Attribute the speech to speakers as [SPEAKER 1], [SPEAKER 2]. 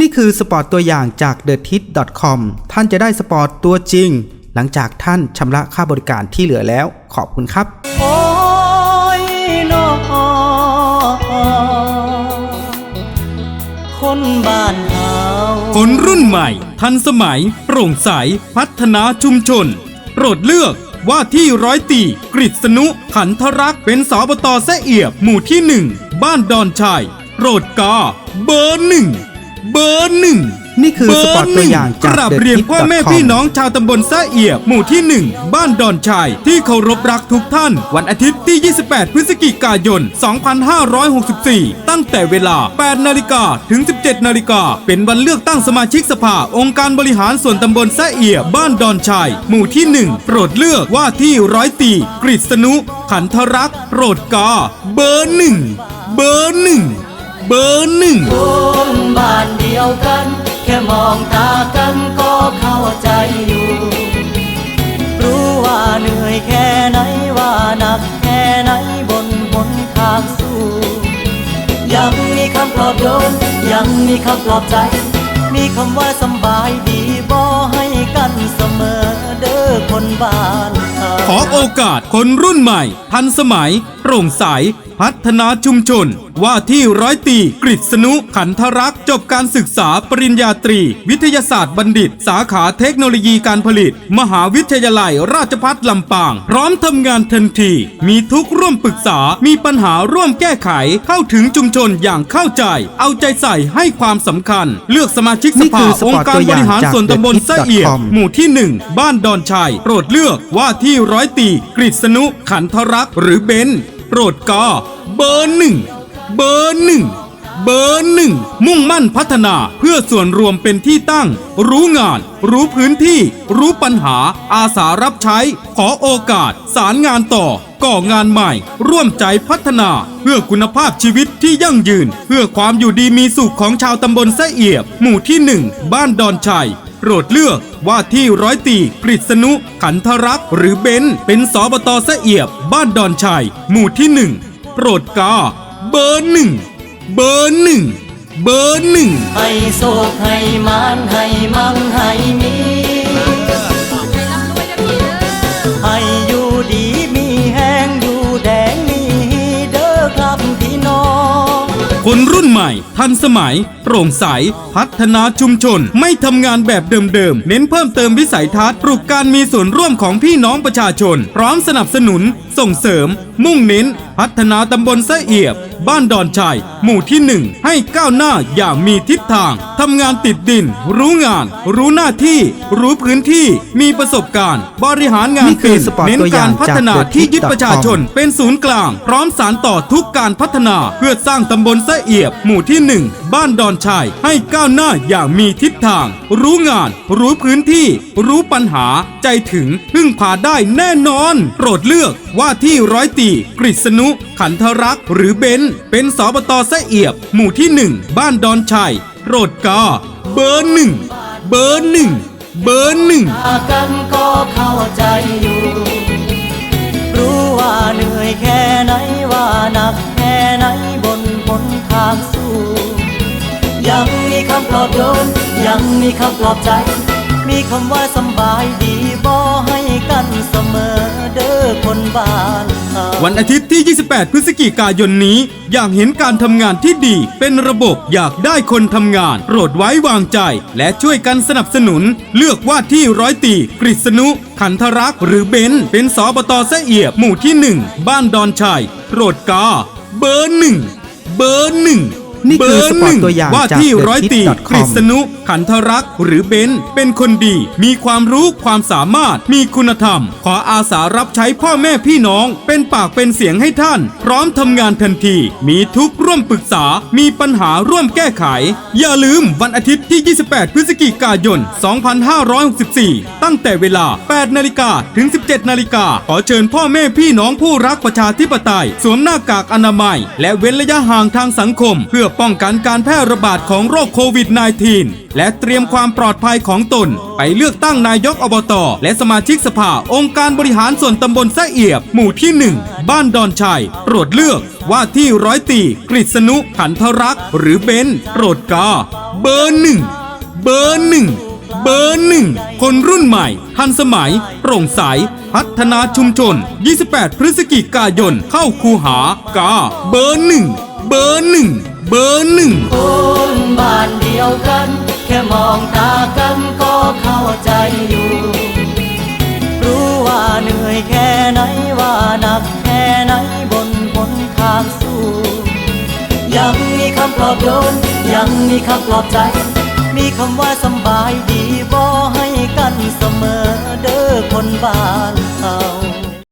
[SPEAKER 1] นี่คือสปอร์ตตัวอย่างจาก t h e t i t c o m ท่านจะได้สปอร์ตตัวจริง หลังจากท่านชำระค่าบริการที่เหลือแล้ว ขอบคุณครับ
[SPEAKER 2] โอ้ยนอคนบ้านเฮา
[SPEAKER 3] คนรุ่นใหม่ ทันสมัย โปร่งใส พัฒนาชุมชน โปรดเลือกว่าที่ร้อยตีกฤษณุขันทรักษ์เป็นสอบตแสเอียบหมู่ที่หนึ่ง บ้านดอนชายโปรดกา เบอร์หนึ่ง เบอร์หนึ่ง
[SPEAKER 1] นี่คือสปอร์ตตัวอย่างจาก
[SPEAKER 3] กราบ
[SPEAKER 1] The
[SPEAKER 3] เรียน
[SPEAKER 1] Tip
[SPEAKER 3] พ่อแม่
[SPEAKER 1] com
[SPEAKER 3] พี่น้องชาวตำบลแสเอียบหมู่ที่หนึ่งบ้านดอนชายที่เคารพรักทุกท่าน วันอาทิตย์ที่ 28 พฤศจิกายน 2564 ตั้งแต่เวลา 8 นาฬิกาถึง 17 นาฬิกา เป็นวันเลือกตั้งสมาชิกสภา องค์การบริหารส่วนตำบลแสเอียบบ้านดอนชายหมู่ที่ 1 โปรดเลือกว่าที่ร้อยตีกฤษณุขันทรักษ์โปรดกาเบอร์หนึ่งเบอร์หนึ่ง เบอร์หนึ่ง
[SPEAKER 2] คนบ้านเดียวกัน แค่มองตากันก็เข้าใจอยู่ รู้ว่าเหนื่อยแค่ไหนว่าหนักแค่ไหนบนหนทางสู้ ยังมีคำปลอบโยนยังมีคำปลอบใจ มีคำว่าสบายดีบ่ให้กันเสมอเด้อคนบ้าน
[SPEAKER 3] ขอโอกาสคนรุ่นใหม่ ทันสมัย โปร่งใส พัฒนาชุมชน ว่าที่ร้อยตีกฤษณุขันทรักษ์จบการศึกษาปริญญาตรี วิทยาศาสตร์บัณฑิต สาขาเทคโนโลยีการผลิต มหาวิทยาลัยราชภัฏลำปาง พร้อมทำงานทันที มีทุกข์ร่วมปรึกษามีปัญหาร่วมแก้ไขเข้าถึงชุมชนอย่างเข้าใจ เอาใจใส่ให้ความสำคัญ เลือกสมาชิกส
[SPEAKER 1] นี่
[SPEAKER 3] ภา
[SPEAKER 1] คือส
[SPEAKER 3] อง
[SPEAKER 1] ปอร์ต
[SPEAKER 3] ค์การ
[SPEAKER 1] ตัวอบย่าง
[SPEAKER 3] ริหาร
[SPEAKER 1] จาก
[SPEAKER 3] ส่วนตำบล
[SPEAKER 1] The Tip
[SPEAKER 3] สะเอียบ
[SPEAKER 1] com
[SPEAKER 3] หมู่ที่หนึ่งบ้านดอนชัย โปรดเลือกว่าที่ร้อยตีกฤษณุขันทรักษ์หรือเบนโปรดกาเบอร์หนึ่งเบอร์หนึ่งเบอร์หนึ่งมุ่งมั่นพัฒนาเพื่อส่วนรวมเป็นที่ตั้ง รู้งาน รู้พื้นที่ รู้ปัญหา อาสารับใช้ ขอโอกาส สารงานต่อ ก่องานใหม่ ร่วมใจพัฒนา เพื่อคุณภาพชีวิตที่ยั่งยืน เพื่อความอยู่ดีมีสุขของชาวตำบลสเอียบ หมู่ที่หนึ่งบ้านดอนชัย ดเลือกว่าที่ร้อยตีกฤษณุขันธรักษ์หรือเบนเป็นสอบตสะเอียบบ้านดอนชัย หมู่ที่หนึ่งโปรดกา เบอร์หนึ่งเบอร์หนึ่งเบอร์หนึ่ง
[SPEAKER 2] ให้โศกให้มานให้มั่งให้มี น
[SPEAKER 3] รุ่นใหม่ ทันสมัย โปร่งใส พัฒนาชุมชน ไม่ทำงานแบบเดิมๆ เน้นเพิ่มเติมวิสัยทัศน์ปลุกการมีส่วนร่วมของพี่น้องประชาชน พร้อมสนับสนุน ส่งเสริม มุ่งเน้น พัฒนาตำบลสะเอียบ บ้านดอนชัย หมู่ที่หนึ่งให้ก้าวหน้าอย่างมีทิศทางทำงานติดดิน รู้งาน รู้หน้าที่ รู้พื้นที่มีประสบการณ์ บริหารงาน
[SPEAKER 1] นี่คือ
[SPEAKER 3] เป็น
[SPEAKER 1] สปอร์ต
[SPEAKER 3] เน้น
[SPEAKER 1] ตัวอย่ากา
[SPEAKER 3] งรพัฒนา
[SPEAKER 1] จาก The
[SPEAKER 3] ที่ยึด
[SPEAKER 1] Tip
[SPEAKER 3] ประชาชน เป็นศูนย์กลาง พร้อมสารต่อทุกการพัฒนาเพื่อสร้างตำบลสะเอียบ หมู่ที่หนึ่งบ้านดอนชายให้ก้าวหน้าอย่างมีทิศทาง รู้งาน รู้พื้นที่ รู้ปัญหา ใจถึงพึ่งพาได้แน่นอน โปรดเลือกว่าที่ร้อยตีกฤษณุ ขันทรักษ์หรือเบนเป็นสอบตสะเอียบ หมู่ที่หนึ่งบ้านดอนชัย โรดกา เบอร์หนึ่งเบอร์หนึ่งเบอร์หนึ่ง
[SPEAKER 2] กันก็เข้าใจอยู่ รู้ว่าเหนื่อยแค่ไหนว่าหนักแค่ไหนบนหนทางสู้ ยังมีคำปลอบโยนยังมีคำปลอบใจ มีคำว่าสบายดีบ่ให้กันเสมอ คนบ้าน
[SPEAKER 3] วันอาทิตย์ที่ 28 พฤศจิกายนนี้ อยากเห็นการทำงานที่ดี เป็นระบบอยากได้คนทำงาน โปรดไว้วางใจ และช่วยกันสนับสนุน เลือกว่าที่ร้อยตีกฤษณุ ขันทรักษ์หรือเบนเป็นสอบตเสเอียบหมู่ที่ 1 บ้านดอนชัยโปรดกา เบอร์หนึ่งเบอร์หนึ่ง
[SPEAKER 1] นี่คือ
[SPEAKER 3] เบ
[SPEAKER 1] สปอร์ต
[SPEAKER 3] หนึ่
[SPEAKER 1] ตัวอย่าง
[SPEAKER 3] ว่า
[SPEAKER 1] จาก
[SPEAKER 3] ที่
[SPEAKER 1] The
[SPEAKER 3] ร้อยตี
[SPEAKER 1] Tip
[SPEAKER 3] กฤษณุขันทรักษ์หรือเบนซ์เป็นคนดี มีความรู้ความสามารถ มีคุณธรรม ขออาสารับใช้พ่อแม่พี่น้อง เป็นปากเป็นเสียงให้ท่าน พร้อมทำงานทันที มีทุกข์ร่วมปรึกษา มีปัญหาร่วมแก้ไข อย่าลืมวันอาทิตย์ที่ 28 พฤศจิกายน 2564ตั้งแต่เวลา 8 นาฬิกาถึง 17 นาฬิกา ขอเชิญพ่อแม่พี่น้องผู้รักประชาธิปไตย สวมหน้ากากอนามัย และเว้นระยะห่างทางสังคม เพื่อป้องกันการแพร่ระบาดของโรคโควิด -19 และเตรียมความปลอดภัยของตน ไปเลือกตั้งนายกอบต และสมาชิกสภาองค์การบริหารส่วนตำบลสะเอียบ หมู่ที่ 1 บ้านดอนชัยโปรดเลือกว่าที่ร้อยตีกฤษณุขันทรักษ์หรือเบนโปรดกา เบอร์หนึ่ง เบอร์หนึ่ง เบอร์หนึ่งคนรุ่นใหม่ ทันสมัย โปร่งใส พัฒนาชุมชน 28 พฤศจิกายน เข้าคูหากา เบอร์หนึ่งเบอร์หนึ่งเบอร์หนึ่ง
[SPEAKER 2] คนบ้านเดียวกัน แค่มองตากันก็เข้าใจอยู่ รู้ว่าเหนื่อยแค่ไหนว่าหนักแค่ไหนบนบนทางสู้ ยังมีคำปลอบโยนยังมีคำปลอบใจ มีคำว่าสบายดีบ่ให้กันเสมอเด้อคนบ้านเขา